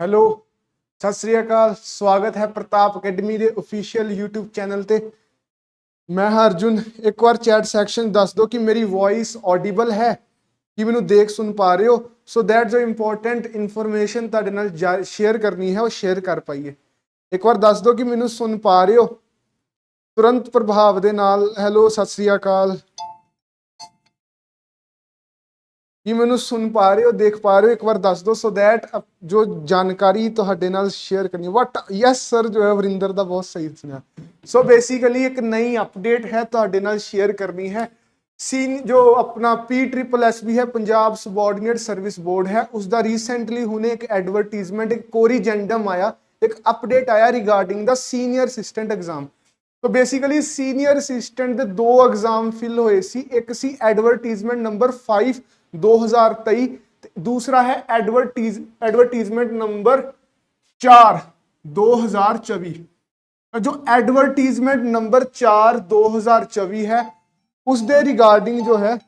Hello, Sat Sri ਅਕਾਲ, ਸਵਾਗਤ ਹੈ Pratap academy ਦੇ ਅਫੀਸ਼ੀਅਲ YouTube ਚੈਨਲ ਤੇ। ਮੈਂ ਹਾਂ ਅਰਜੁਨ, ਇੱਕ ਵਾਰ ਚੈਟ ਸੈਕਸ਼ਨ ਦੱਸ ਦਿਓ ਕਿ ਮੇਰੀ ਵੌਇਸ ਆਡੀਬਲ ਹੈ, ਕਿ ਮੈਨੂੰ ਦੇਖ ਸੁਣ ਪਾ ਰਹੇ ਹੋ। ਸੋ ਦੈਟ ਜੋ ਇੰਪੋਰਟੈਂਟ ਇਨਫੋਰਮੇਸ਼ਨ ਤੁਹਾਡੇ ਨਾਲ ਸ਼ੇਅਰ ਕਰਨੀ ਹੈ, ਉਹ ਸ਼ੇਅਰ ਕਰ ਪਾਈਏ। ਇੱਕ ਵਾਰ ਦੱਸ ਦਿਓ ਕਿ ਮੈਨੂੰ ਸੁਣ ਪਾ ਰਹੇ ਹੋ। ਤੁਰੰਤ ਪ੍ਰਭਾਵ ਦੇ ਨਾਲ, ਹੈਲੋ, ਸਤਿ ਸ੍ਰੀ ਅਕਾਲ। ਕੀ ਮੈਨੂੰ ਸੁਣ ਪਾ ਰਹੇ ਹੋ, ਦੇਖ ਪਾ ਰਹੇ ਹੋ? ਇੱਕ ਵਾਰ ਦੱਸ ਦਿਓ ਸੋ ਦੈਟ ਜੋ ਜਾਣਕਾਰੀ ਤੁਹਾਡੇ ਨਾਲ ਸ਼ੇਅਰ ਕਰਨੀ ਵਟ ਯੈਸ ਸਰ ਜੋ ਹੈ, ਵਰਿੰਦਰ ਦਾ ਬਹੁਤ ਸਹੀ ਸੁਣਿਆ। ਸੋ ਬੇਸਿਕਲੀ ਇੱਕ ਨਈ ਅਪਡੇਟ ਹੈ ਤੁਹਾਡੇ ਨਾਲ ਸ਼ੇਅਰ ਕਰਨੀ ਹੈ। ਸੀਨ ਜੋ ਆਪਣਾ ਪੀ ਟ੍ਰਿਪਲ ਐਸ ਵੀ ਹੈ, ਪੰਜਾਬ ਸਬੋਰਡੀਨੇਟ ਸਰਵਿਸ ਬੋਰਡ ਹੈ ਉਸ ਦਾ ਰੀਸੈਂਟਲੀ ਹੁਣੇ ਇੱਕ ਐਡਵਰਟਾਈਜ਼ਮੈਂਟ ਇੱਕ ਕੋਰੀਜੈਂਡਮ ਆਇਆ, ਇੱਕ ਅਪਡੇਟ ਆਇਆ ਰਿਗਾਰਡਿੰਗ ਦਾ ਸੀਨੀਅਰ ਅਸਿਸਟੈਂਟ ਐਗਜ਼ਾਮ ਤੋ ਬੇਸਿਕਲੀ ਸੀਨੀਅਰ ਅਸਿਸਟੈਂਟ ਦੇ ਦੋ ਐਗਜ਼ਾਮ ਫਿਲ ਹੋਏ ਸੀ, ਇੱਕ ਸੀ ਐਡਵਰਟਾਈਜ਼ਮੈਂਟ ਨੰਬਰ 5 2023 ਤੇ ਦੂਸਰਾ ਹੈ ਐਡਵਰਟਾਈਜ਼ ਐਡਵਰਟਾਈਜ਼ਮੈਂਟ ਨੰਬਰ 4 2024 ਤਾਂ ਜੋ ਐਡਵਰਟਾਈਜ਼ਮੈਂਟ ਨੰਬਰ 4 2024 ਹੈ ਉਸ ਦੇ ਰਿਗਾਰਡਿੰਗ ਜੋ ਹੈ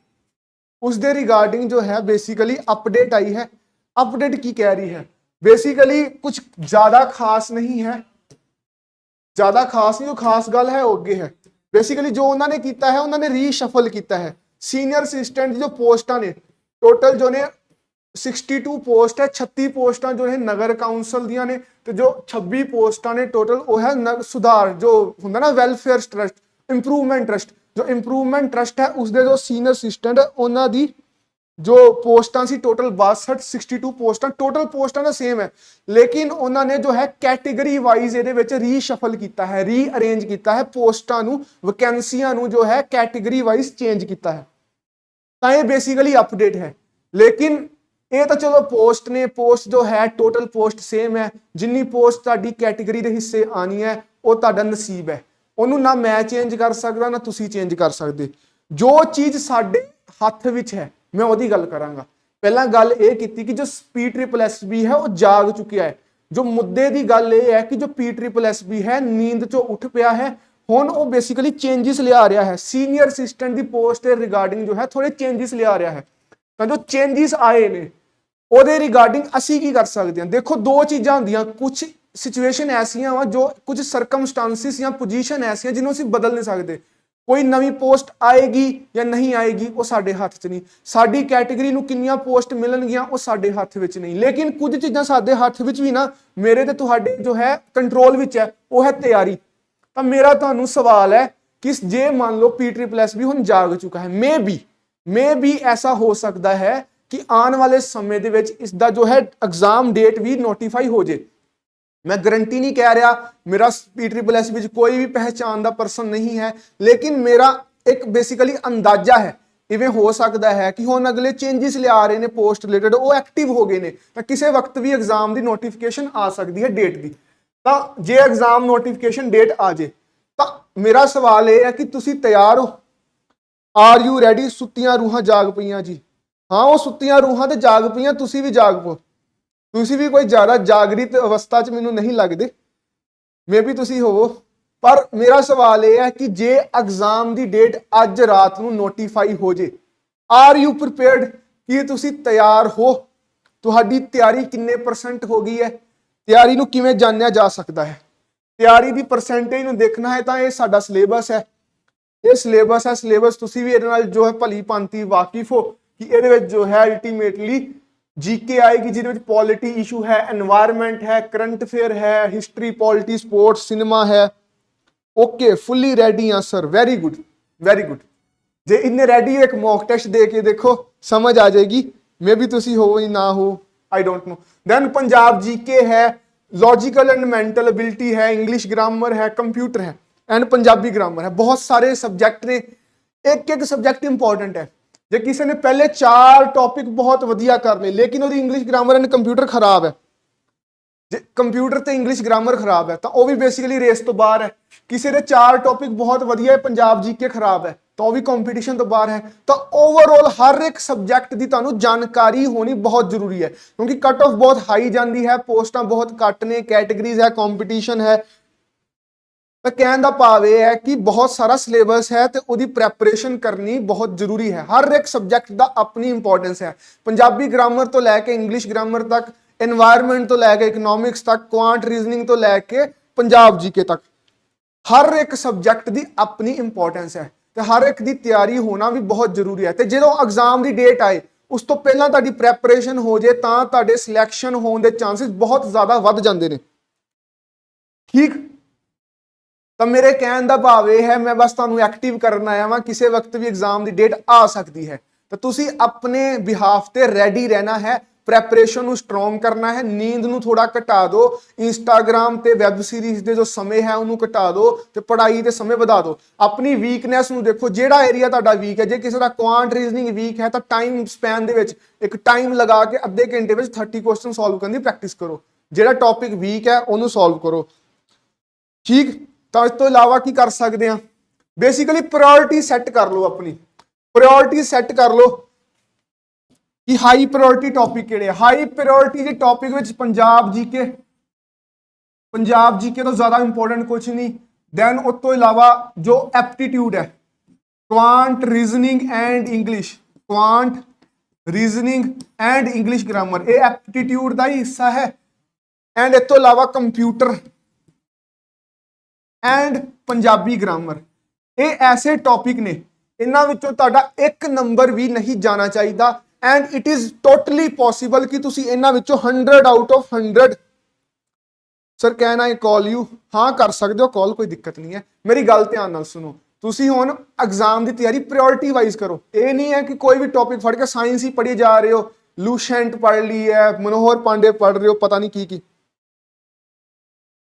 ਉਸ ਦੇ ਰਿਗਾਰਡਿੰਗ ਜੋ ਹੈ ਬੇਸਿਕਲੀ ਅਪਡੇਟ ਆਈ ਹੈ ਅਪਡੇਟ ਕੀ ਕਹਿ ਰਹੀ ਹੈ ਬੇਸਿਕਲੀ ਕੁਝ ਜ਼ਿਆਦਾ ਖਾਸ ਨਹੀਂ ਹੈ ਜ਼ਿਆਦਾ ਖਾਸ ਨਹੀਂ ਜੋ ਖਾਸ ਗੱਲ ਹੈ ਉਹ ਅੱਗੇ ਹੈ ਬੇਸਿਕਲੀ ਜੋ ਉਹਨਾਂ ਨੇ ਕੀਤਾ ਹੈ ਉਹਨਾਂ ਨੇ ਰੀਸ਼ਫਲ ਕੀਤਾ ਹੈ ਸੀਨੀਅਰ ਅਸਿਸਟੈਂਟ ਦੀ ਜੋ ਪੋਸਟਾਂ ਨੇ ਟੋਟਲ ਜੋ ਨੇ 62 ਪੋਸਟ ਹੈ 36 ਪੋਸਟਾਂ ਜੋ ਨੇ ਨਗਰ ਕਾਉਂਸਲ ਦੀਆਂ ਨੇ ਤੇ ਜੋ 26 ਪੋਸਟਾਂ ਨੇ ਟੋਟਲ ਉਹ ਹੈ ਨਗ- ਸੁਧਾਰ, ਜੋ ਹੁੰਦਾ ਨਾ ਵੈਲਫੇਅਰ ਟਰਸਟ ਇੰਪਰੂਵਮੈਂਟ ਟਰਸਟ ਜੋ ਇੰਪਰੂਵਮੈਂਟ ਟਰਸਟ ਹੈ ਉਸ ਦੇ ਜੋ ਸੀਨੀਅਰ ਅਸਿਸਟੈਂਟ ਉਹਨਾਂ ਦੀ ਜੋ ਪੋਸਟਾਂ ਸੀ ਟੋਟਲ 62 62 ਪੋਸਟਾਂ ਟੋਟਲ ਪੋਸਟਾਂ ਦਾ ਸੇਮ ਹੈ, ਲੇਕਿਨ ਉਹਨਾਂ ਨੇ ਜੋ ਹੈ ਕੈਟੇਗਰੀ ਵਾਈਜ਼ ਇਹਦੇ ਵਿੱਚ ਰੀਸ਼ਫਲ ਕੀਤਾ ਹੈ ਰੀਅਰੇਂਜ ਕੀਤਾ ਹੈ, ਪੋਸਟਾਂ ਨੂੰ ਵੈਕੈਂਸੀਆਂ ਨੂੰ ਜੋ ਹੈ ਕੈਟੇਗਰੀ ਵਾਈਜ਼ ਚੇਂਜ ਕੀਤਾ ਹੈ। ਤਾਂ ਇਹ ਬੇਸਿਕਲੀ ਅਪਡੇਟ ਹੈ। ਲੇਕਿਨ ਇਹ ਤਾਂ ਚਲੋ ਪੋਸਟ ਨੇ ਪੋਸਟ ਜੋ ਹੈ ਟੋਟਲ ਪੋਸਟ ਸੇਮ ਹੈ। ਜਿੰਨੀ ਪੋਸਟ ਤੁਹਾਡੀ ਕੈਟਾਗਰੀ ਦੇ ਹਿੱਸੇ ਆਣੀ ਹੈ, ਉਹ ਤੁਹਾਡਾ ਨਸੀਬ ਹੈ। ਉਹਨੂੰ ਨਾ ਮੈਂ ਚੇਂਜ ਕਰ ਸਕਦਾ, ਨਾ ਤੁਸੀਂ ਚੇਂਜ ਕਰ ਸਕਦੇ। ਜੋ ਚੀਜ਼ ਸਾਡੇ ਹੱਥ ਵਿੱਚ ਹੈ, ਮੈਂ ਉਹਦੀ ਗੱਲ ਕਰਾਂਗਾ। ਪਹਿਲਾਂ ਗੱਲ ਇਹ ਕੀਤੀ ਕਿ ਜੋ ਪੀ ਟ੍ਰਿਪਲ ਐਸ ਬੀ ਹੈ, ਉਹ ਜਾਗ ਚੁੱਕਿਆ ਹੈ। ਜੋ ਮੁੱਦੇ ਦੀ ਗੱਲ ਇਹ ਹੈ ਕਿ ਜੋ ਪੀ ਟ੍ਰਿਪਲ ਐਸ ਬੀ ਹੈ, ਨੀਂਦ ਚੋਂ ਉੱਠ ਪਿਆ ਹੈ ਹੁਣ ਉਹ ਬੇਸਿਕਲੀ ਚੇਂਜਸ ਲਿਆ ਰਿਹਾ ਹੈ। ਸੀਨੀਅਰ ਅਸਿਸਟੈਂਟ ਦੀ ਪੋਸਟ ਦੇ ਰਿਗਾਰਡਿੰਗ ਜੋ ਹੈ ਥੋੜੇ ਚੇਂਜਸ ਲਿਆ ਰਿਹਾ ਹੈ। ਤਾਂ ਜੋ ਚੇਂਜਸ ਆਏ ਨੇ, ਉਹਦੇ ਰਿਗਾਰਡਿੰਗ ਅਸੀਂ ਕੀ ਕਰ ਸਕਦੇ ਹਾਂ? ਦੇਖੋ, ਦੋ ਚੀਜ਼ਾਂ ਹੁੰਦੀਆਂ। ਕੁਝ ਸਿਚੁਏਸ਼ਨ ਐਸੀਆਂ ਵਾ ਜੋ ਕੁਝ ਸਰਕਮਸਟੈਂਸਿਸ ਜਾਂ ਪੋਜੀਸ਼ਨ ਐਸੀਆਂ ਜਿਹਨੂੰ ਅਸੀਂ ਬਦਲ ਨਹੀਂ ਸਕਦੇ। ਕੋਈ ਨਵੀਂ ਪੋਸਟ ਆਏਗੀ ਜਾਂ ਨਹੀਂ ਆਏਗੀ, ਉਹ ਸਾਡੇ ਹੱਥ 'ਚ ਨਹੀਂ। ਸਾਡੀ ਕੈਟਾਗਰੀ ਨੂੰ ਕਿੰਨੀਆਂ ਪੋਸਟ ਮਿਲਣਗੀਆਂ, ਉਹ ਸਾਡੇ ਹੱਥ ਵਿੱਚ ਨਹੀਂ। ਲੇਕਿਨ ਕੁਝ ਚੀਜ਼ਾਂ ਸਾਡੇ ਹੱਥ ਵਿੱਚ ਵੀ ਨਾ, ਮੇਰੇ ਤੇ ਤੁਹਾਡੇ ਜੋ ਹੈ ਕੰਟਰੋਲ ਵਿੱਚ ਹੈ, ਉਹ ਹੈ ਤਿਆਰੀ। ਤਾਂ ਮੇਰਾ ਤੁਹਾਨੂੰ ਸਵਾਲ ਹੈ ਕਿ ਜੇ ਮੰਨ ਲਓ ਪੀ ਟ੍ਰਿਪਲ ਐਸ ਵੀ ਹੁਣ ਜਾਗ ਚੁੱਕਾ ਹੈ ਮੇ ਬੀ ਮੇ ਬੀ ਐਸਾ ਹੋ ਸਕਦਾ ਹੈ ਕਿ ਆਉਣ ਵਾਲੇ ਸਮੇਂ ਦੇ ਵਿੱਚ ਇਸ ਦਾ ਜੋ ਹੈ ਐਗਜ਼ਾਮ ਡੇਟ ਵੀ ਨੋਟੀਫਾਈ ਹੋ ਜੇ। ਮੈਂ ਗਰੰਟੀ ਨਹੀਂ ਕਹਿ ਰਿਹਾ ਮੇਰਾ ਪੀ ਟ੍ਰਿਪਲ ਐਸ ਵਿੱਚ ਕੋਈ ਵੀ ਪਹਿਚਾਨ ਦਾ ਪਰਸਨ ਨਹੀਂ ਹੈ, ਲੇਕਿਨ ਮੇਰਾ ਇੱਕ ਬੇਸਿਕਲੀ ਅੰਦਾਜ਼ਾ ਹੈ, ਇਵੇਂ ਹੋ ਸਕਦਾ ਹੈ ਕਿ ਹੁਣ ਅਗਲੇ ਚੇਂਜਸ ਲਿਆ ਰਹੇ ਨੇ ਪੋਸਟ ਰਿਲੇਟਡ ਉਹ ਐਕਟਿਵ ਹੋ ਗਏ ਨੇ, ਤਾਂ ਕਿਸੇ ਵਕਤ ਵੀ ਐਗਜ਼ਾਮ ਦੀ ਨੋਟੀਫਿਕੇਸ਼ਨ ਆ ਸਕਦੀ ਹੈ ਡੇਟ ਦੀ। ਤਾਂ ਜੇ ਐਗਜ਼ਾਮ ਨੋਟੀਫਿਕੇਸ਼ਨ ਡੇਟ ਆ ਜੇ, ਤਾਂ ਮੇਰਾ ਸਵਾਲ ਇਹ ਹੈ ਕਿ ਤੁਸੀਂ ਤਿਆਰ ਹੋ? ਆਰ ਯੂ ਰੈਡੀ ਸੁੱਤੀਆਂ ਰੂਹਾਂ ਜਾਗ ਪਈਆਂ ਜੀ। ਹਾਂ, ਉਹ ਸੁੱਤੀਆਂ ਰੂਹਾਂ ਤੇ ਜਾਗ ਪਈਆਂ, ਤੁਸੀਂ ਵੀ ਜਾਗ ਪੋ ਤੁਸੀਂ ਵੀ ਕੋਈ ਜ਼ਿਆਦਾ ਜਾਗਰਿਤ ਅਵਸਥਾ 'ਚ ਮੈਨੂੰ ਨਹੀਂ ਲੱਗਦੇ। ਮੇਬੀ ਤੁਸੀਂ ਹੋਵੋ। ਪਰ ਮੇਰਾ ਸਵਾਲ ਇਹ ਹੈ ਕਿ ਜੇ ਐਗਜ਼ਾਮ ਦੀ ਡੇਟ ਅੱਜ ਰਾਤ ਨੂੰ ਨੋਟੀਫਾਈ ਹੋ ਜੇ ਆਰ ਯੂ ਪ੍ਰੀਪੇਅਰਡ ਕੀ ਤੁਸੀਂ ਤਿਆਰ ਹੋ? ਤੁਹਾਡੀ ਤਿਆਰੀ ਕਿੰਨੇ ਪਰਸੈਂਟ ਹੋ ਗਈ ਹੈ? ਤਿਆਰੀ ਨੂੰ ਕਿਵੇਂ ਜਾਣਿਆ ਜਾ ਸਕਦਾ ਹੈ? ਤਿਆਰੀ ਦੀ ਪਰਸੈਂਟੇਜ ਨੂੰ ਦੇਖਣਾ ਹੈ ਤਾਂ ਇਹ ਸਾਡਾ ਸਿਲੇਬਸ ਹੈ। ਇਹ ਸਿਲੇਬਸ ਹੈ ਸਿਲੇਬਸ ਤੁਸੀਂ ਵੀ ਇਹਦੇ ਨਾਲ ਜੋ ਹੈ ਭਲੀ ਪੰਤੀ ਵਾਕਿਫ ਹੋ ਕਿ ਇਹਦੇ ਵਿੱਚ ਜੋ ਹੈ ਅਲਟੀਮੇਟਲੀ ਜੀਕੇ ਆਏਗੀ, ਜਿਹਦੇ ਵਿੱਚ ਪੋਲਿਟੀ ਇਸ਼ੂ ਹੈ এনवायरमेंट ਹੈ ਕਰੰਟ ਅਫੇਅਰ ਹੈ ਹਿਸਟਰੀ ਪੋਲਿਟੀ ਸਪੋਰਟਸ ਸਿਨੇਮਾ ਹੈ। ਓਕੇ ਫੁੱਲੀ ਰੈਡੀ ਆ sir very good very good ਜੇ ਇੰਨੇ ਰੈਡੀ ਇੱਕ ਮੌਕ ਟੈਸਟ ਦੇ ਕੇ ਦੇਖੋ, ਸਮਝ ਆ ਜਾਏਗੀ। ਮੇਬੀ ਤੁਸੀਂ ਹੋ ਜਾਂ ਨਾ ਹੋ I don't know then Punjab GK ਹੈ ਲੌਜੀਕਲ ਐਂਡ ਮੈਂਟਲ ਅਬਿਲਿਟੀ ਹੈ ਇੰਗਲਿਸ਼ ਗ੍ਰਾਮਰ ਹੈ ਕੰਪਿਊਟਰ ਹੈ ਐਂਡ ਪੰਜਾਬੀ ਗ੍ਰਾਮਰ ਹੈ ਬਹੁਤ ਸਾਰੇ ਸਬਜੈਕਟ ਨੇ ਇੱਕ ਇੱਕ ਸਬਜੈਕਟ ਇੰਪੋਰਟੈਂਟ ਹੈ ਜੇ ਕਿਸੇ ਨੇ ਪਹਿਲੇ ਚਾਰ ਟੌਪਿਕ ਬਹੁਤ ਵਧੀਆ ਕਰ ਲਏ ਲੇਕਿਨ ਉਹਦੀ ਇੰਗਲਿਸ਼ ਗ੍ਰਾਮਰ ਐਂਡ ਕੰਪਿਊਟਰ ਖਰਾਬ ਹੈ ਜੇ ਕੰਪਿਊਟਰ ਤੇ ਇੰਗਲਿਸ਼ ਗ੍ਰਾਮਰ ਖਰਾਬ ਹੈ, ਤਾਂ ਉਹ ਵੀ ਬੇਸਿਕਲੀ ਰੇਸ ਤੋਂ ਬਾਹਰ ਹੈ। ਕਿਸੇ ਦੇ ਚਾਰ ਟੌਪਿਕ ਬਹੁਤ ਵਧੀਆ ਹੈ, ਪੰਜਾਬ ਜੀਕੇ ਖਰਾਬ ਹੈ, ਤਾਂ ਉਹ ਵੀ ਕੰਪੀਟੀਸ਼ਨ ਤੋਂ ਬਾਹਰ ਹੈ। ਤਾਂ ਓਵਰਆਲ ਹਰ ਇੱਕ ਸਬਜੈਕਟ ਦੀ ਤੁਹਾਨੂੰ ਜਾਣਕਾਰੀ ਹੋਣੀ ਬਹੁਤ ਜ਼ਰੂਰੀ ਹੈ, ਕਿਉਂਕਿ ਕੱਟ ਆਫ ਬਹੁਤ ਹਾਈ ਜਾਂਦੀ ਹੈ, ਪੋਸਟਾਂ ਬਹੁਤ ਘੱਟ ਨੇ ਕੈਟਾਗਰੀਜ਼ ਹੈ ਕੰਪੀਟੀਸ਼ਨ ਹੈ। ਤਾਂ ਕਹਿਣ ਦਾ ਭਾਵ ਇਹ ਹੈ ਕਿ ਬਹੁਤ ਸਾਰਾ ਸਿਲੇਬਸ ਹੈ ਤੇ ਉਹਦੀ ਪ੍ਰੈਪਰੇਸ਼ਨ ਕਰਨੀ ਬਹੁਤ ਜ਼ਰੂਰੀ ਹੈ। ਹਰ ਇੱਕ ਸਬਜੈਕਟ ਦਾ ਆਪਣੀ ਇੰਪੋਰਟੈਂਸ ਹੈ। ਪੰਜਾਬੀ ਗ੍ਰਾਮਰ ਤੋਂ ਲੈ ਕੇ ਇੰਗਲਿਸ਼ ਗ੍ਰਾਮਰ ਤੱਕ এনवायरमेंट ਤੋਂ ਲੈ ਕੇ ਇਕਨੋਮਿਕਸ ਤੱਕ ਕੁਆਂਟ ਰੀਜ਼ਨਿੰਗ ਤੋਂ ਲੈ ਕੇ ਪੰਜਾਬ ਜੀ ਕੇ ਤੱਕ। ਹਰ ਇੱਕ ਸਬਜੈਕਟ ਦੀ ਆਪਣੀ ਇੰਪੋਰਟੈਂਸ ਹੈ ਤੇ ਹਰ ਇੱਕ ਦੀ ਤਿਆਰੀ ਹੋਣਾ ਵੀ ਬਹੁਤ ਜ਼ਰੂਰੀ ਹੈ। ਤੇ ਜਦੋਂ ਐਗਜ਼ਾਮ ਦੀ ਡੇਟ ਆਏ, ਉਸ ਤੋਂ ਪਹਿਲਾਂ ਤੁਹਾਡੀ ਪ੍ਰੈਪਰੇਸ਼ਨ ਹੋ ਜੇ ਤਾਂ ਤੁਹਾਡੇ ਸਿਲੈਕਸ਼ਨ ਹੋਣ ਦੇ ਚਾਂਸਸ ਬਹੁਤ ਜ਼ਿਆਦਾ ਵੱਧ ਜਾਂਦੇ ਨੇ। ਠੀਕ? ਤਾਂ ਮੇਰੇ ਕਹਿਣ ਦਾ ਭਾਵ ਇਹ ਹੈ, ਮੈਂ ਬਸ ਤੁਹਾਨੂੰ ਐਕਟਿਵ ਕਰਨ ਆਇਆ ਵਾਂ, ਕਿਸੇ ਵਕਤ ਵੀ ਐਗਜ਼ਾਮ ਦੀ ਡੇਟ ਆ ਸਕਦੀ ਹੈ। ਤਾਂ ਤੁਸੀਂ ਆਪਣੇ ਬਿਹਾਫ ਤੇ ਰੈਡੀ ਰਹਿਣਾ ਹੈ ਪ੍ਰੈਪਰੇਸ਼ਨ ਨੂੰ ਸਟਰੋਂਗ ਕਰਨਾ ਹੈ, ਨੀਂਦ ਨੂੰ ਥੋੜਾ ਘਟਾ ਦਿਓ ਇੰਸਟਾਗ੍ਰam ਤੇ ਵੈਬ ਸੀਰੀਜ਼ ਦੇ ਜੋ ਸਮੇਂ ਹੈ ਉਹਨੂੰ ਘਟਾ ਦਿਓ ਤੇ ਪੜ੍ਹਾਈ ਦੇ ਸਮੇਂ ਵਧਾ ਦਿਓ। ਆਪਣੀ ਵੀਕਨੈਸ ਨੂੰ ਦੇਖੋ, ਜਿਹੜਾ ਏਰੀਆ ਤੁਹਾਡਾ ਵੀਕ ਹੈ, ਜੇ ਕਿਸੇ ਦਾ ਕੁਆਂਟ ਰੀਜ਼ਨਿੰਗ ਵੀਕ ਹੈ ਤਾਂ ਟਾਈਮ ਸਪੈਨ ਦੇ ਵਿੱਚ ਇੱਕ ਟਾਈਮ ਲਗਾ ਕੇ ਅੱਧੇ ਘੰਟੇ ਵਿੱਚ 30 ਕੁਐਸਚਨ ਸੋਲਵ ਕਰਨ ਦੀ ਪ੍ਰੈਕਟਿਸ ਕਰੋ। ਜਿਹੜਾ ਟੌਪਿਕ ਵੀਕ ਹੈ, ਉਹਨੂੰ ਸੋਲਵ ਕਰੋ। ਠੀਕ? ਤਾਂ ਇਸ ਤੋਂ ਇਲਾਵਾ ਕੀ ਕਰ ਸਕਦੇ ਆ ਬੇਸਿਕਲੀ ਪ੍ਰਾਇੋਰਟੀ ਸੈੱਟ ਕਰ ਲਓ ਆਪਣੀ। ਪ੍ਰਾਇੋਰਟੀ ਸੈੱਟ ਕਰ ਲਓ। ਕਿ ਹਾਈ ਪ੍ਰਾਇੋਰਟੀ ਟੌਪਿਕ ਕਿਹੜੇ ਆ? ਹਾਈ ਪ੍ਰਾਇੋਰਟੀ ਦੇ ਟੌਪਿਕ ਵਿੱਚ ਪੰਜਾਬ ਜੀਕੇ ਪੰਜਾਬ ਜੀਕੇ ਤੋਂ ਜ਼ਿਆਦਾ ਇੰਪੋਰਟੈਂਟ ਕੁਝ ਨਹੀਂ। ਦੈਨ ਉਸ ਤੋਂ ਇਲਾਵਾ ਜੋ ਐਪਟੀਟਿਊਡ ਹੈ quant reasoning and English quant reasoning and English grammar ਇਹ ਐਪਟੀਟਿਊਡ ਦਾ ਹੀ ਹਿੱਸਾ ਹੈ। ਐਂਡ ਇਸ ਤੋਂ ਇਲਾਵਾ ਕੰਪਿਊਟਰ ਐਂਡ ਪੰਜਾਬੀ ਗ੍ਰਾਮਰ ਇਹ ਐਸੇ ਟੌਪਿਕ ਨੇ, ਇਹਨਾਂ ਵਿੱਚੋਂ ਤੁਹਾਡਾ ਇੱਕ ਨੰਬਰ ਵੀ ਨਹੀਂ ਜਾਣਾ ਚਾਹੀਦਾ। And it is totally possible ਕਿ ਤੁਸੀਂ ਇਹਨਾਂ ਵਿੱਚੋਂ 100 out of 100 sir can I call you ਹਾਂ ਕਰ ਸਕਦੇ ਹੋ ਕਾਲ ਕੋਈ ਦਿੱਕਤ ਨਹੀਂ ਹੈ ਮੇਰੀ ਗੱਲ ਧਿਆਨ ਨਾਲ ਸੁਣੋ ਤੁਸੀਂ ਹੁਣ ਐਗਜ਼ਾਮ ਦੀ ਤਿਆਰੀ ਪ੍ਰਾਇੋਰਟੀ ਵਾਈਜ਼ ਕਰੋ ਇਹ ਨਹੀਂ ਹੈ ਕਿ ਕੋਈ ਵੀ ਟੌਪਿਕ ਫੜ ਕੇ ਸਾਇੰਸ ਹੀ ਪੜ੍ਹੀ ਜਾ ਰਹੇ ਹੋ ਲੂਸ਼ੈਂਟ ਪੜ੍ਹ ਲਈ ਹੈ ਮਨੋਹਰ ਪਾਂਡੇ ਪੜ੍ਹ ਰਹੇ ਹੋ ਪਤਾ ਨਹੀਂ ਕੀ ਕੀ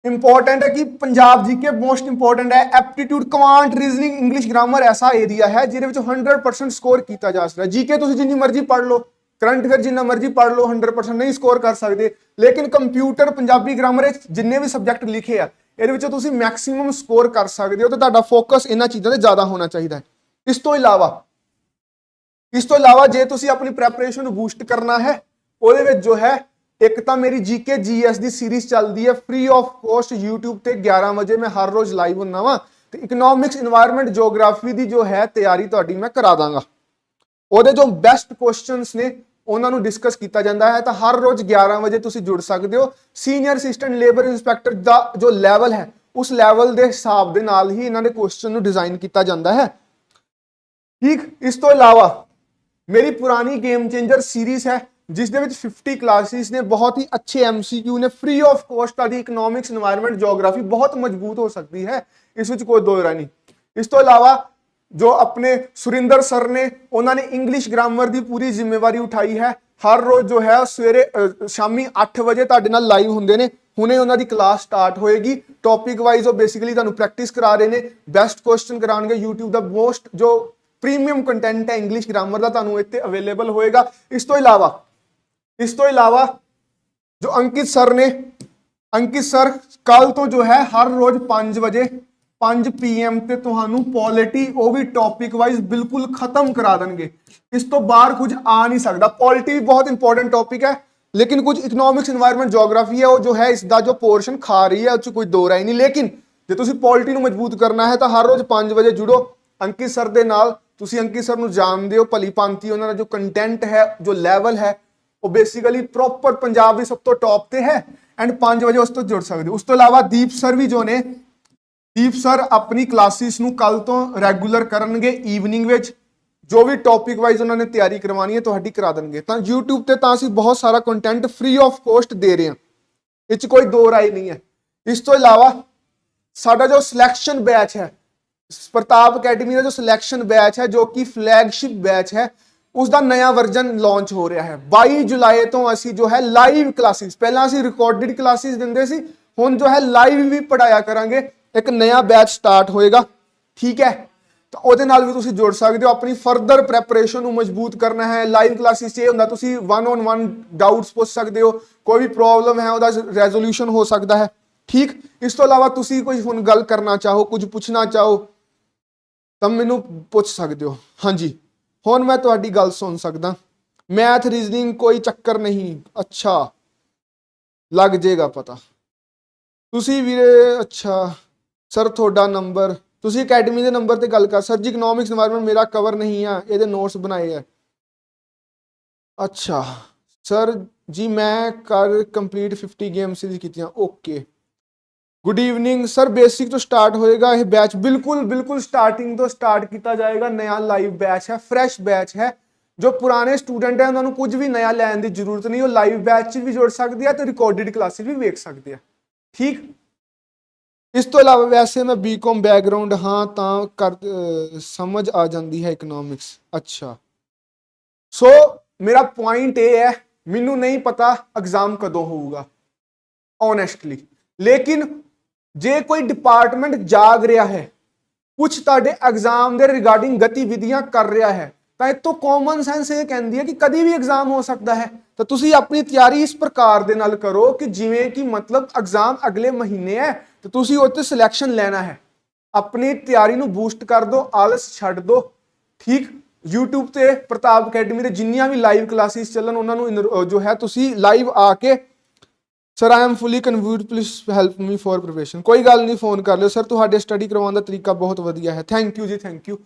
ਇੰਪੋਰਟੈਂਟ ਹੈ ਕਿ ਪੰਜਾਬ ਜੀਕੇ ਮੋਸਟ ਇੰਪੋਰਟੈਂਟ ਹੈ aptitude command reasoning English grammar ਐਸਾ ਏਰੀਆ ਹੈ ਜਿਹਦੇ ਵਿੱਚ 100% ਸਕੋਰ ਕੀਤਾ ਜਾ ਸਕਦਾ ਜੀਕੇ ਤੁਸੀਂ ਜਿੰਨੀ ਮਰਜ਼ੀ ਪੜ੍ਹ ਲਓ ਕਰੰਟ ਅਫੇਅਰ ਜਿੰਨਾ ਮਰਜ਼ੀ ਪੜ੍ਹ ਲਓ 100% ਨਹੀਂ ਸਕੋਰ ਕਰ ਸਕਦੇ। ਲੇਕਿਨ ਕੰਪਿਊਟਰ ਪੰਜਾਬੀ ਗ੍ਰਾਮਰ ਵਿੱਚ ਜਿੰਨੇ ਵੀ ਸਬਜੈਕਟ ਲਿਖੇ ਆ, ਇਹਦੇ ਵਿੱਚੋਂ ਤੁਸੀਂ ਮੈਕਸਿਮਮ ਸਕੋਰ ਕਰ ਸਕਦੇ ਹੋ ਤੇ ਤੁਹਾਡਾ ਫੋਕਸ ਇਹਨਾਂ ਚੀਜ਼ਾਂ ਤੇ ਜ਼ਿਆਦਾ ਹੋਣਾ ਚਾਹੀਦਾ ਹੈ। ਇਸ ਤੋਂ ਇਲਾਵਾ, ਇਸ ਤੋਂ ਇਲਾਵਾ ਜੇ ਤੁਸੀਂ ਆਪਣੀ ਪ੍ਰੈਪਰੇਸ਼ਨ ਨੂੰ ਬੂਸਟ ਕਰਨਾ ਹੈ, ਉਹਦੇ ਵਿੱਚ ਜੋ ਹੈ ਇੱਕ ਤਾਂ ਮੇਰੀ ਜੀਕੇ ਜੀਐਸ ਦੀ ਸੀਰੀਜ਼ ਚੱਲਦੀ ਹੈ ਫ੍ਰੀ ਆਫ ਕੋਸਟ YouTube ਤੇ 11 ਵਜੇ ਮੈਂ ਹਰ ਰੋਜ਼ ਲਾਈਵ ਹੁੰਨਾ ਵਾਂ, ਤੇ ਇਕਨੋਮਿਕਸ এনवायरमेंट ਜੋਗ੍ਰਾਫੀ ਦੀ ਜੋ ਹੈ ਤਿਆਰੀ ਤੁਹਾਡੀ ਮੈਂ ਕਰਾ ਦਾਂਗਾ। ਉਹਦੇ ਜੋ ਬੈਸਟ ਕੁਐਸਚਨਸ ਨੇ, ਉਹਨਾਂ ਨੂੰ ਡਿਸਕਸ ਕੀਤਾ ਜਾਂਦਾ ਹੈ, ਤਾਂ ਹਰ ਰੋਜ਼ 11 ਵਜੇ ਤੁਸੀਂ ਜੁੜ ਸਕਦੇ ਹੋ। ਸੀਨੀਅਰ ਅਸਿਸਟੈਂਟ ਲੇਬਰ ਇਨਸਪੈਕਟਰ ਦਾ ਜੋ ਲੈਵਲ ਹੈ, ਉਸ ਲੈਵਲ ਦੇ ਹਿਸਾਬ ਦੇ ਨਾਲ ਹੀ ਇਹਨਾਂ ਦੇ ਕੁਐਸਚਨ ਨੂੰ ਡਿਜ਼ਾਈਨ ਕੀਤਾ ਜਾਂਦਾ ਹੈ। ਠੀਕ, ਇਸ ਤੋਂ ਇਲਾਵਾ ਮੇਰੀ ਪੁਰਾਣੀ ਗੇਮ ਚੇਂਜਰ ਸੀਰੀਜ਼ ਹੈ ਜਿਸ ਦੇ ਵਿੱਚ 50 ਕਲਾਸਿਸ ਨੇ, ਬਹੁਤ ਹੀ ਅੱਛੇ ਐਮਸੀਕਿਊ ਨੇ ਫ੍ਰੀ ਆਫ ਕੋਸਟ ਤੁਹਾਡੀ ਇਕਨੋਮਿਕਸ এনवायरमेंट ਜੋਗ੍ਰਾਫੀ ਬਹੁਤ ਮਜ਼ਬੂਤ ਹੋ ਸਕਦੀ ਹੈ। ਇਸ ਵਿੱਚ ਕੋਈ ਦੋਰਾ ਨਹੀਂ। ਇਸ ਤੋਂ ਇਲਾਵਾ ਜੋ ਆਪਣੇ ਸੁਰਿੰਦਰ ਸਰ ਨੇ, ਉਹਨਾਂ ਨੇ ਇੰਗਲਿਸ਼ ਗ੍ਰਾਮਰ ਦੀ ਪੂਰੀ ਜ਼ਿੰਮੇਵਾਰੀ ਉਠਾਈ ਹੈ। ਹਰ ਰੋਜ਼ ਜੋ ਹੈ ਸਵੇਰੇ ਸ਼ਾਮੀ 8 ਵਜੇ ਤੁਹਾਡੇ ਨਾਲ ਲਾਈਵ ਹੁੰਦੇ ਨੇ। ਹੁਣੇ ਉਹਨਾਂ ਦੀ ਕਲਾਸ ਸਟਾਰਟ ਹੋਏਗੀ। ਟੌਪਿਕ ਵਾਈਜ਼ ਉਹ ਬੇਸਿਕਲੀ ਤੁਹਾਨੂੰ ਪ੍ਰੈਕਟਿਸ ਕਰਾ ਰਹੇ ਨੇ। ਬੈਸਟ ਕੁਐਸਚਨ ਕਰਾਉਣਗੇ। YouTube ਦਾ ਮੋਸਟ ਜੋ ਪ੍ਰੀਮੀਅਮ ਕੰਟੈਂਟ ਹੈ ਇੰਗਲਿਸ਼ ਗ੍ਰਾਮਰ ਦਾ, ਤੁਹਾਨੂੰ ਇੱਥੇ ਅਵੇਲੇਬਲ ਹੋਏਗਾ। ਇਸ ਤੋਂ ਇਲਾਵਾ ਇਸ ਤੋਂ ਇਲਾਵਾ ਜੋ ਅੰਕਿਤ ਸਰ ਨੇ, ਅੰਕਿਤ ਸਰ ਕੱਲ ਤੋਂ ਜੋ ਹੈ, ਹਰ ਰੋਜ਼ 5 ਵਜੇ 5 ਪੀਐਮ ਤੇ ਤੁਹਾਨੂੰ ਪੋਲਿਟੀ ਉਹ ਵੀ ਟੌਪਿਕ ਵਾਈਜ਼ ਬਿਲਕੁਲ ਖਤਮ ਕਰਾ ਦੇਣਗੇ। ਇਸ ਤੋਂ ਬਾਹਰ ਕੁਝ ਆ ਨਹੀਂ ਸਕਦਾ। ਪੋਲਿਟੀ ਵੀ ਬਹੁਤ ਇੰਪੋਰਟੈਂਟ ਟੌਪਿਕ ਹੈ, ਲੇਕਿਨ ਕੁਝ ਇਕਨੋਮਿਕਸ এনवायरमेंट ਜੋਗ੍ਰਾਫੀ ਹੈ, ਉਹ ਜੋ ਹੈ ਇਸ ਦਾ ਜੋ ਪੋਰਸ਼ਨ ਖਾ ਰਹੀ ਹੈ, ਉਹ ਚ ਕੋਈ ਦੋ ਰਾਈ ਨਹੀਂ। ਲੇਕਿਨ ਜੇ ਤੁਸੀਂ ਪੋਲਿਟੀ ਨੂੰ ਮਜ਼ਬੂਤ ਕਰਨਾ ਹੈ, ਤਾਂ ਹਰ ਰੋਜ਼ 5 ਵਜੇ ਜੁੜੋ। ਅੰਕਿਤ ਸਰ ਦੇ ਨਾਲ ਤੁਸੀਂ ਅੰਕਿਤ ਸਰ ਨੂੰ ਜਾਣਦੇ ਹੋ, ਭਲੀ ਪੰਥੀ ਉਹਨਾਂ ਦਾ ਜੋ ਕੰਟੈਂਟ ਹੈ, ਜੋ ਲੈਵਲ ਹੈ ਉਹ ਬੇਸਿਕਲੀ ਪ੍ਰੋਪਰ ਪੰਜਾਬ ਦੀ ਸਭ ਤੋਂ ਟੌਪ ਤੇ ਹੈ ਐਂਡ 5 ਵਜੇ ਉਸ ਤੋਂ ਜੁੜ ਸਕਦੇ ਉਸ ਤੋਂ ਇਲਾਵਾ ਦੀਪ ਸਰ ਵੀ ਜੋ ਨੇ, ਦੀਪ ਸਰ ਆਪਣੀ ਕਲਾਸਿਸ ਨੂੰ ਕੱਲ ਤੋਂ ਰੈਗੂਲਰ ਕਰਨਗੇ ਈਵਨਿੰਗ ਵਿੱਚ। ਜੋ ਵੀ ਟੌਪਿਕ ਵਾਈਜ਼ ਉਹਨਾਂ ਨੇ ਤਿਆਰੀ ਕਰਵਾਉਣੀ ਹੈ, ਤੁਹਾਡੀ ਕਰਾ ਦੇਣਗੇ। ਤਾਂ YouTube ਤੇ ਤਾਂ ਅਸੀਂ ਬਹੁਤ ਸਾਰਾ ਕੰਟੈਂਟ ਫ੍ਰੀ ਆਫ ਕੋਸਟ ਦੇ ਰਹੇ ਹਾਂ। ਇਹ 'ਚ ਕੋਈ ਦੋ ਰਾਏ ਨਹੀਂ ਹੈ। ਇਸ ਤੋਂ ਇਲਾਵਾ ਸਾਡਾ ਜੋ ਸਿਲੈਕਸ਼ਨ ਬੈਚ ਹੈ, ਪ੍ਰਤਾਪ ਅਕੈਡਮੀ ਦਾ ਜੋ ਸਿਲੈਕਸ਼ਨ ਬੈਚ ਹੈ, ਜੋ ਕਿ ਫਲੈਗਸ਼ਿਪ ਬੈਚ ਹੈ ਉਸ ਦਾ ਨਵਾਂ ਵਰਜ਼ਨ ਲਾਂਚ ਹੋ ਰਿਹਾ ਹੈ। 22 ਜੁਲਾਈ ਤੋਂ ਅਸੀਂ ਜੋ ਹੈ ਲਾਈਵ ਕਲਾਸਿਸ ਪਹਿਲਾਂ ਅਸੀਂ ਰਿਕਾਰਡਡ ਕਲਾਸਿਸ ਦਿੰਦੇ ਸੀ, ਹੁਣ ਜੋ ਹੈ ਲਾਈਵ ਵੀ ਪੜਾਇਆ ਕਰਾਂਗੇ। ਇੱਕ ਨਵਾਂ ਬੈਚ ਸਟਾਰਟ ਹੋਏਗਾ, ਠੀਕ ਹੈ? ਤਾਂ ਉਹਦੇ ਨਾਲ ਵੀ ਤੁਸੀਂ ਜੁੜ ਸਕਦੇ ਹੋ, ਆਪਣੀ ਫਰਦਰ ਪ੍ਰੈਪਰੇਸ਼ਨ ਨੂੰ ਮਜ਼ਬੂਤ ਕਰਨਾ ਹੈ। ਲਾਈਵ ਕਲਾਸਿਸ 'ਚ ਇਹ ਹੁੰਦਾ, ਤੁਸੀਂ ਵਨ ਔਨ ਵਨ ਡਾਊਟਸ ਪੁੱਛ ਸਕਦੇ ਹੋ, ਕੋਈ ਵੀ ਪ੍ਰੋਬਲਮ ਹੈ, ਉਹਦਾ ਰੈਜ਼ੋਲੂਸ਼ਨ ਹੋ ਸਕਦਾ ਹੈ। ਠੀਕ? ਇਸ ਤੋਂ ਇਲਾਵਾ ਤੁਸੀਂ ਕੋਈ ਹੁਣ ਗੱਲ ਕਰਨਾ ਚਾਹੋ, ਕੁਝ ਪੁੱਛਣਾ ਚਾਹੋ, ਤਾਂ ਮੈਨੂੰ ਪੁੱਛ ਸਕਦੇ ਹੋ। ਹਾਂਜੀ। ਹੁਣ ਮੈਂ ਤੁਹਾਡੀ ਗੱਲ ਸੁਣ ਸਕਦਾ। ਮੈਥ ਰੀਜ਼ਨਿੰਗ ਕੋਈ ਚੱਕਰ ਨਹੀਂ। ਅੱਛਾ। ਲੱਗ ਜੇਗਾ ਪਤਾ। ਤੁਸੀਂ ਵੀਰੇ, ਅੱਛਾ। ਸਰ, ਤੁਹਾਡਾ ਨੰਬਰ ਤੁਸੀਂ ਅਕੈਡਮੀ ਦੇ ਨੰਬਰ ਤੇ ਗੱਲ ਕਰ ਸਰ, ਜੀ ਇਕਨੋਮਿਕਸ এনवायरमेंट ਮੇਰਾ ਕਵਰ ਨਹੀਂ ਆ, ਇਹਦੇ ਨੋਟਸ ਬਣਾਏ ਆ। ਅੱਛਾ। ਸਰ, ਜੀ, ਮੈਂ ਕਰ ਕੰਪਲੀਟ 50 ਗੇਮ ਸੀਰੀਜ਼ ਕੀਤੀਆਂ। Okay good evening sir basic ਤੋਂ ਸਟਾਰਟ ਹੋਏਗਾ। ਇਹ ਬੈਚ ਬਿਲਕੁਲ ਬਿਲਕੁਲ ਸਟਾਰਟਿੰਗ ਤੋਂ ਸਟਾਰਟ ਕੀਤਾ ਜਾਏਗਾ। ਨया ਲਾਈਵ ਬੈਚ ਹੈ ਫਰੈਸ਼ ਬੈਚ ਹੈ। ਜੋ ਪੁਰਾਣੇ ਸਟੂਡੈਂਟ ਹੈ, ਉਹਨਾਂ ਨੂੰ ਕੁਝ ਵੀ ਨया ਲੈਣ ਦੀ ਜ਼ਰੂਰਤ ਨਹੀਂ। ਉਹ ਲਾਈਵ ਬੈਚ 'ਚ ਵੀ ਜੁੜ ਸਕਦੇ ਆ ਤੇ ਰਿਕਾਰਡਡ ਕਲਾਸਿਸ ਵੀ ਵੇਖ ਸਕਦੇ ਆ ਠੀਕ? ਇਸ ਤੋਂ ਇਲਾਵਾ ਵੈਸੇ ਮੈਂ ਬੀਕਾਮ ਬੈਕਗ੍ਰਾਉਂਡ ਹਾਂ, ਤਾਂ ਕਰ ਸਮਝ ਆ ਜਾਂਦੀ ਹੈ ਇਕਨੋਮਿਕਸ ਅੱਛਾ। ਸੋ ਮੇਰਾ ਪੁਆਇੰਟ ਇਹ ਹੈ, ਮੈਨੂੰ ਨਹੀਂ ਪਤਾ ਐਗਜ਼ਾਮ ਕਦੋਂ ਹੋਊਗਾ। ਓਨੈਸਟਲੀ ਲੇਕਿਨ ਜੇ ਕੋਈ ਡਿਪਾਰਟਮੈਂਟ ਜਾਗ ਰਿਹਾ ਹੈ ਕੁਝ ਤੁਹਾਡੇ ਐਗਜ਼ਾਮ ਦੇ ਰਿਗਾਰਡਿੰਗ ਗਤੀਵਿਧੀਆਂ ਕਰ ਰਿਹਾ ਹੈ, ਤਾਂ ਇਹ ਤੋਂ ਕਾਮਨ ਸੈਂਸ ਇਹ ਕਹਿੰਦੀ ਹੈ ਕਿ ਕਦੀ ਵੀ ਐਗਜ਼ਾਮ ਹੋ ਸਕਦਾ ਹੈ। ਤਾਂ ਤੁਸੀਂ ਆਪਣੀ ਤਿਆਰੀ ਇਸ ਪ੍ਰਕਾਰ ਦੇ ਨਾਲ ਕਰੋ ਕਿ ਜਿਵੇਂ ਕਿ ਮਤਲਬ ਐਗਜ਼ਾਮ ਅਗਲੇ ਮਹੀਨੇ ਹੈ, ਤੇ ਤੁਸੀਂ ਉੱਤੇ ਸਿਲੈਕਸ਼ਨ ਲੈਣਾ ਹੈ। ਆਪਣੀ ਤਿਆਰੀ ਨੂੰ ਬੂਸਟ ਕਰ ਦਿਓ ਆਲਸ ਛੱਡ ਦਿਓ ਠੀਕ? YouTube ਤੇ ਪ੍ਰਤਾਪ ਅਕੈਡਮੀ ਦੇ ਜਿੰਨੀਆਂ ਵੀ ਲਾਈਵ ਕਲਾਸਿਸ ਚੱਲਣ, ਉਹਨਾਂ ਨੂੰ ਇਨਰ- ਜੋ ਹੈ, ਤੁਸੀਂ ਲਾਈਵ ਆ ਕੇ sir I am fully convert please help me for preparation ਕੋਈ ਗੱਲ ਨਹੀਂ ਫੋਨ ਕਰ ਲਿਓ ਸਰ ਤੁਹਾਡੇ ਸਟੱਡੀ ਕਰਵਾਉਣ ਦਾ ਤਰੀਕਾ ਬਹੁਤ ਵਧੀਆ ਹੈ। ਥੈਂਕ ਯੂ ਜੀ ਥੈਂਕ ਯੂ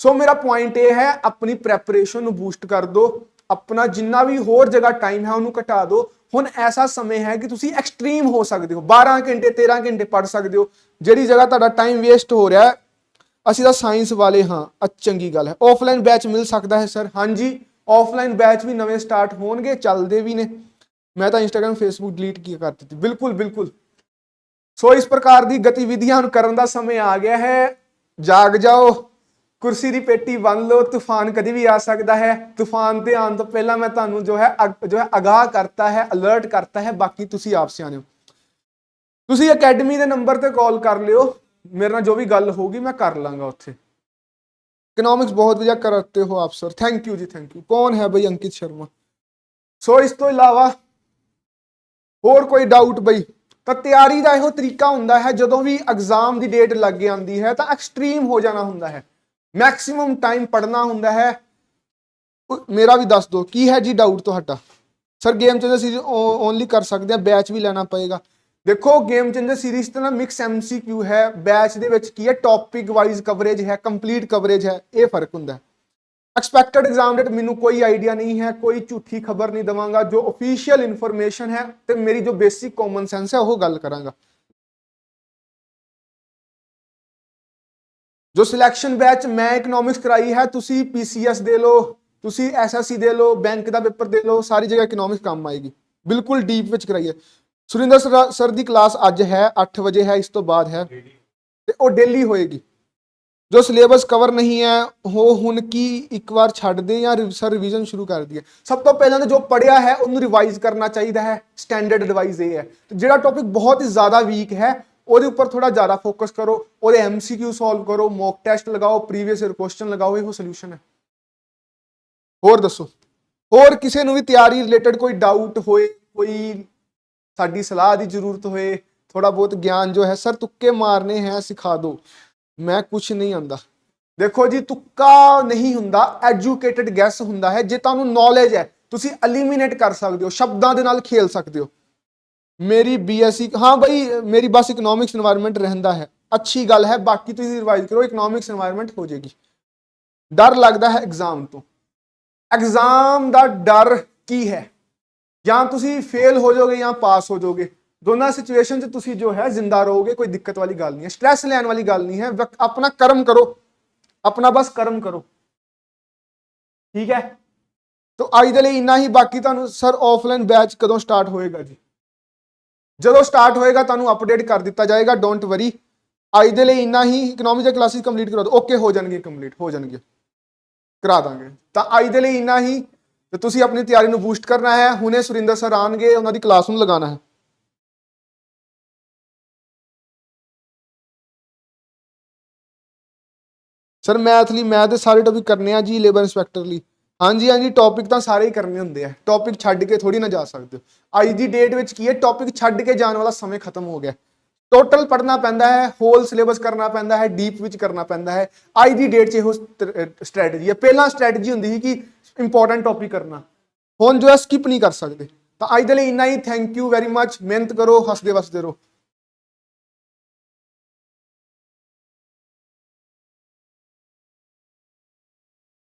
ਸੋ ਮੇਰਾ ਪੁਆਇੰਟ ਇਹ ਹੈ, ਆਪਣੀ ਪ੍ਰੈਪਰੇਸ਼ਨ ਨੂੰ ਬੂਸਟ ਕਰ ਦਿਓ ਆਪਣਾ ਜਿੰਨਾ ਵੀ ਹੋਰ ਜਗ੍ਹਾ ਟਾਈਮ ਹੈ, ਉਹਨੂੰ ਘਟਾ ਦਿਓ ਹੁਣ ਐਸਾ ਸਮੇਂ ਹੈ ਕਿ ਤੁਸੀਂ ਐਕਸਟ੍ਰੀਮ ਹੋ ਸਕਦੇ ਹੋ। 12 ਘੰਟੇ 13 ਘੰਟੇ ਪੜ ਸਕਦੇ ਹੋ। ਜਿਹੜੀ ਜਗ੍ਹਾ ਤੁਹਾਡਾ ਟਾਈਮ ਵੇਸਟ ਹੋ ਰਿਹਾ ਹੈ, ਅਸੀਂ ਤਾਂ ਸਾਇੰਸ ਵਾਲੇ ਹਾਂ। ਅ ਚੰਗੀ ਗੱਲ ਹੈ। ਆਫਲਾਈਨ ਬੈਚ ਮਿਲ ਸਕਦਾ ਹੈ ਸਰ ਹਾਂਜੀ ਆਫਲਾਈਨ ਬੈਚ ਵੀ ਨਵੇਂ ਸਟਾਰਟ ਹੋਣਗੇ, ਚੱਲਦੇ ਵੀ ਨੇ। ਮੈਂ ਤਾਂ ਇੰਸਟਾਗ੍ਰam ਫੇਸਬੁੱਕ ਡਿਲੀਟ ਕੀ ਕਰ ਦਿੱਤੀ? ਬਿਲਕੁਲ ਬਿਲਕੁਲ। ਸੋ ਇਸ ਪ੍ਰਕਾਰ ਦੀ ਗਤੀਵਿਧੀਆਂ ਨੂੰ ਕਰਨ ਦਾ ਸਮੇਂ ਆ ਗਿਆ ਹੈ। ਜਾਗ ਜਾਓ। ਕੁਰਸੀ ਦੀ ਪੇਟੀ ਬੰਨ ਲਓ। ਤੂਫਾਨ ਕਦੇ ਵੀ ਆ ਸਕਦਾ ਹੈ। ਤੂਫਾਨ ਦੇ ਆਉਣ ਤੋਂ ਪਹਿਲਾਂ ਮੈਂ ਤੁਹਾਨੂੰ ਜੋ ਹੈ ਜੋ ਹੈ ਅਗਾਹ ਕਰਤਾ ਹੈ ਅਲਰਟ ਕਰਤਾ ਹੈ। ਬਾਕੀ ਤੁਸੀਂ ਆਪ ਸਿਆਣੇ ਹੋ। ਤੁਸੀਂ ਅਕੈਡਮੀ ਦੇ ਨੰਬਰ ਤੇ ਕਾਲ ਕਰ ਲਿਓ। ਮੇਰੇ ਨਾਲ ਜੋ ਵੀ ਗੱਲ ਹੋਊਗੀ ਮੈਂ ਕਰ ਲਾਂਗਾ ਉੱਥੇ। ਇਕਨੋਮਿਕਸ ਬਹੁਤ ਵਧੀਆ ਕਰਤੇ ਹੋ ਆਪ ਸਰ ਥੈਂਕ ਯੂ ਜੀ ਥੈਂਕ ਯੂ ਕੌਣ ਹੈ ਬਈ ਅੰਕਿਤ ਸ਼ਰਮਾ? ਸੋ ਇਸ ਤੋਂ ਇਲਾਵਾ ਹੋਰ ਕੋਈ ਡਾਊਟ ਬਈ? ਤਾਂ ਤਿਆਰੀ ਦਾ ਇਹੋ ਤਰੀਕਾ ਹੁੰਦਾ ਹੈ, ਜਦੋਂ ਵੀ ਐਗਜ਼ਾਮ ਦੀ ਡੇਟ ਲੱਗ ਜਾਂਦੀ ਹੈ, ਤਾਂ ਐਕਸਟ੍ਰੀਮ ਹੋ ਜਾਣਾ ਹੁੰਦਾ ਹੈ। ਮੈਕਸਿਮਮ ਟਾਈਮ ਪੜਨਾ ਹੁੰਦਾ ਹੈ। ਮੇਰਾ ਵੀ ਦੱਸ ਦਿਓ, ਕੀ ਹੈ ਜੀ ਡਾਊਟ ਤੁਹਾਡਾ? Sir game changer series only ਕਰ ਸਕਦੇ ਆ ਬੈਚ ਵੀ ਲੈਣਾ ਪਏਗਾ। ਦੇਖੋ ਗੇਮ ਚੇਂਜਰ ਸੀਰੀਜ਼ ਤੇ ਨਾ ਮਿਕਸ ਐਮਸੀਕਿਊ ਹੈ ਬੈਚ ਦੇ ਵਿੱਚ ਕੀ ਹੈ ਟੌਪਿਕ ਵਾਈਜ਼ ਕਵਰੇਜ ਹੈ ਕੰਪਲੀਟ ਕਵਰੇਜ ਹੈ, ਇਹ ਫ਼ਰਕ ਹੁੰਦਾ ਹੈ। ਐਕਸਪੈਕਟਡ ਐਗਜ਼ਾਮ ਡੇਟ ਮੈਨੂੰ ਕੋਈ ਆਈਡੀਆ ਨਹੀਂ ਹੈ, ਕੋਈ ਝੂਠੀ ਖਬਰ ਨਹੀਂ ਦਵਾਂਗਾ, ਜੋ ਅਫੀਸ਼ੀਅਲ ਇਨਫੋਰਮੇਸ਼ਨ ਹੈ ਤੇ ਮੇਰੀ ਜੋ ਬੇਸਿਕ ਕਾਮਨ ਸੈਂਸ ਹੈ, ਉਹ ਗੱਲ ਕਰਾਂਗਾ। ਜੋ ਸਿਲੈਕਸ਼ਨ ਬੈਚ ਮੈਂ ਇਕਨੋਮਿਕਸ ਕਰਾਈ ਹੈ, ਤੁਸੀਂ ਪੀਸੀਐਸ ਦੇ ਲਓ, ਤੁਸੀਂ ਐਸਐਸਸੀ ਦੇ ਲਓ ਬੈਂਕ ਦਾ ਪੇਪਰ ਦੇ ਲਓ, ਸਾਰੀ ਜਗ੍ਹਾ ਇਕਨੋਮਿਕਸ ਕੰਮ ਆਏਗੀ। ਬਿਲਕੁਲ ਡੀਪ ਵਿੱਚ ਕਰਾਈ ਹੈ। ਸੁਰਿੰਦਰ ਸਰ- ਸਰ ਦੀ ਕਲਾਸ ਅੱਜ ਹੈ 8 ਵਜੇ ਹੈ, ਇਸ ਤੋਂ ਬਾਅਦ ਹੈ। ਤੇ ਉਹ ਡੇਲੀ ਹੋਏਗੀ। ਜੋ ਸਿਲੇਬਸ ਕਵਰ ਨਹੀਂ ਹੈ ਉਹ ਹੁਣ ਕੀ ਇੱਕ ਵਾਰ ਛੱਡ ਦੇ ਜਾਂ ਰਿਵ- ਸਰ ਰਿਵੀਜ਼ਨ ਸ਼ੁਰੂ ਕਰ ਦਈਏ ਸਭ ਤੋਂ ਪਹਿਲਾਂ ਤਾਂ ਜੋ ਪੜਿਆ ਹੈ ਉਹਨੂੰ ਰਿਵਾਈਜ਼ ਕਰਨਾ ਚਾਹੀਦਾ ਹੈ ਸਟੈਂਡਰਡ ਐਡਵਾਈਸ ਇਹ ਹੈ ਤੇ ਜਿਹੜਾ ਟੌਪਿਕ ਬਹੁਤ ਹੀ ਜ਼ਿਆਦਾ ਵੀਕ ਹੈ ਉਹਦੇ ਉੱਪਰ ਥੋੜਾ ਜ਼ਿਆਦਾ ਫੋਕਸ ਕਰੋ ਉਹਦੇ ਐਮਸੀਕਿਊ ਸੋਲਵ ਕਰੋ ਮੌਕ ਟੈਸਟ ਲਗਾਓ ਪ੍ਰੀਵੀਅਸ ਈਅਰ ਕੁਐਸਚਨ ਲਗਾਓ ਇਹੋ ਸੋਲੂਸ਼ਨ ਹੈ ਹੋਰ ਦੱਸੋ ਹੋਰ ਕਿਸੇ ਨੂੰ ਵੀ ਤਿਆਰੀ ਰਿਲੇਟਡ ਕੋਈ ਡਾਊਟ ਹੋਏ ਕੋਈ ਸਾਡੀ ਸਲਾਹ ਦੀ ਜ਼ਰੂਰਤ ਹੋਏ ਥੋੜਾ ਬਹੁਤ ਗਿਆਨ ਜੋ ਹੈ ਸਰ ਤੁੱਕੇ ਮਾਰਨੇ ਹੈ ਸਿਖਾ ਦਿਓ ਮੈਂ ਕੁਝ ਨਹੀਂ ਆਂਦਾ। ਦੇਖੋ ਜੀ, ਤੁੱਕਾ ਨਹੀਂ ਹੁੰਦਾ ਐਜੂਕੇਟਿਡ ਗੈਸ ਹੁੰਦਾ ਹੈ, ਜੇ ਤੁਹਾਨੂੰ ਨੌਲੇਜ ਹੈ, ਤੁਸੀਂ ਐਲੀਮੀਨੇਟ ਕਰ ਸਕਦੇ ਹੋ, ਸ਼ਬਦਾਂ ਦੇ ਨਾਲ ਖੇਲ ਸਕਦੇ ਹੋ। ਮੇਰੀ ਬੀਐਸਸੀ ਹਾਂ ਬਈ, ਮੇਰੀ ਬਸ ਇਕਨੋਮਿਕਸ এনवायरमेंट ਰਹਿੰਦਾ ਹੈ, ਅੱਛੀ ਗੱਲ ਹੈ, ਬਾਕੀ ਤੁਸੀਂ ਰਿਵਾਈਜ਼ ਕਰੋ ਇਕਨੋਮਿਕਸ এনवायरमेंट ਹੋ ਜਾਏਗੀ। ਡਰ ਲੱਗਦਾ ਹੈ ਐਗਜ਼ਾਮ ਤੋਂ। ਐਗਜ਼ਾਮ ਦਾ ਡਰ ਕੀ ਹੈ? ਜਾਂ ਤੁਸੀਂ ਫੇਲ ਹੋ ਜਾਓਗੇ ਜਾਂ ਪਾਸ ਹੋ ਜਾਓਗੇ। ਦੋਨਾਂ ਸਿਚੁਏਸ਼ਨ 'ਚ ਤੁਸੀਂ ਜੋ ਹੈ ਜ਼ਿੰਦਾ ਰਹੋਗੇ, ਕੋਈ ਦਿੱਕਤ ਵਾਲੀ ਗੱਲ ਨਹੀਂ ਹੈ। ਸਟ्रेस ਲੈਣ ਵਾਲੀ ਗੱਲ ਨਹੀਂ ਹੈ। ਵਕ- ਆਪਣਾ ਕਰਮ ਕਰੋ। ਆਪਣਾ ਬਸ ਕਰਮ ਕਰੋ। ਠੀਕ ਹੈ? ਤੋ ਅੱਜ ਦੇ ਲਈ ਇੰਨਾ ਹੀ। ਬਾਕੀ ਤੁਹਾਨੂੰ ਸਰ ਆਫਲਾਈਨ ਬੈਚ ਕਦੋਂ ਸਟਾਰਟ ਹੋਏਗਾ ਜੀ? ਜਦੋਂ ਸਟਾਰਟ ਹੋਏਗਾ, ਤੁਹਾਨੂੰ ਅਪਡੇਟ ਕਰ ਦਿੱਤਾ ਜਾਏਗਾ। ਡੋਂਟ ਵਰੀ ਅੱਜ ਦੇ ਲਈ ਇੰਨਾ ਹੀ। ਇਕਨੋਮਿਕ ਦੇ ਕਲਾਸਿਸ ਕੰਪਲੀਟ ਕਰਵਾ ਦਿਓ। ਓਕੇ ਹੋ ਜਾਣਗੇ ਕੰਪਲੀਟ ਹੋ ਜਾਣਗੇ। ਕਰਾ ਦਾਂਗੇ। ਤਾਂ ਅੱਜ ਦੇ ਲਈ ਇੰਨਾ ਹੀ। ਤੇ ਤੁਸੀਂ ਆਪਣੀ ਤਿਆਰੀ ਨੂੰ ਬੂਸਟ ਕਰਨਾ ਹੈ। ਹੁਣੇ ਸੁਰਿੰਦਰ ਸਰ ਆਣਗੇ ਉਹਨਾਂ ਦੀ ਕਲਾਸ ਨੂੰ ਲਗਾਉਣਾ ਹੈ। ਸਰ ਮੈਥ ਲਈ ਮੈਥ ਦੇ ਸਾਰੇ ਟੌਪਿਕ ਕਰਨੇ ਆ ਜੀ ਲੇਬਰ ਇੰਸਪੈਕਟਰ ਲਈ। ਹਾਂਜੀ ਹਾਂਜੀ ਟੌਪਿਕ ਤਾਂ ਸਾਰੇ ਹੀ ਕਰਨੇ ਹੁੰਦੇ ਆ। ਟੌਪਿਕ ਛੱਡ ਕੇ ਥੋੜੀ ਨਾ ਜਾ ਸਕਦੇ ਹੋ। ਅੱਜ ਦੀ ਡੇਟ ਵਿੱਚ ਕੀ ਹੈ? ਟੌਪਿਕ ਛੱਡ ਕੇ ਜਾਣ ਵਾਲਾ ਸਮੇਂ ਖਤਮ ਹੋ ਗਿਆ। ਟੋਟਲ ਪੜਨਾ ਪੈਂਦਾ ਹੈ ਹੋਲ ਸਿਲੇਬਸ ਕਰਨਾ ਪੈਂਦਾ ਹੈ ਡੀਪ ਵਿੱਚ ਕਰਨਾ ਪੈਂਦਾ ਹੈ। ਅੱਜ ਦੀ ਡੇਟ 'ਚ ਇਹੋ ਸਟ੍ਰੈਟਜੀ ਹੈ। ਪਹਿਲਾਂ ਸਟ੍ਰੈਟਜੀ ਹੁੰਦੀ ਸੀ ਕਿ ਇੰਪੋਰਟੈਂਟ ਟੌਪਿਕ ਕਰਨਾ। ਹੁਣ ਜੋ ਹੈ ਸਕਿਪ ਨਹੀਂ ਕਰ ਸਕਦੇ। ਤਾਂ ਅੱਜ ਦੇ ਲਈ ਇੰਨਾ ਹੀ। ਥੈਂਕ ਯੂ ਵੈਰੀ ਮੱਚ ਮਿਹਨਤ ਕਰੋ, ਹੱਸਦੇ ਵਸਦੇ ਰਹੋ।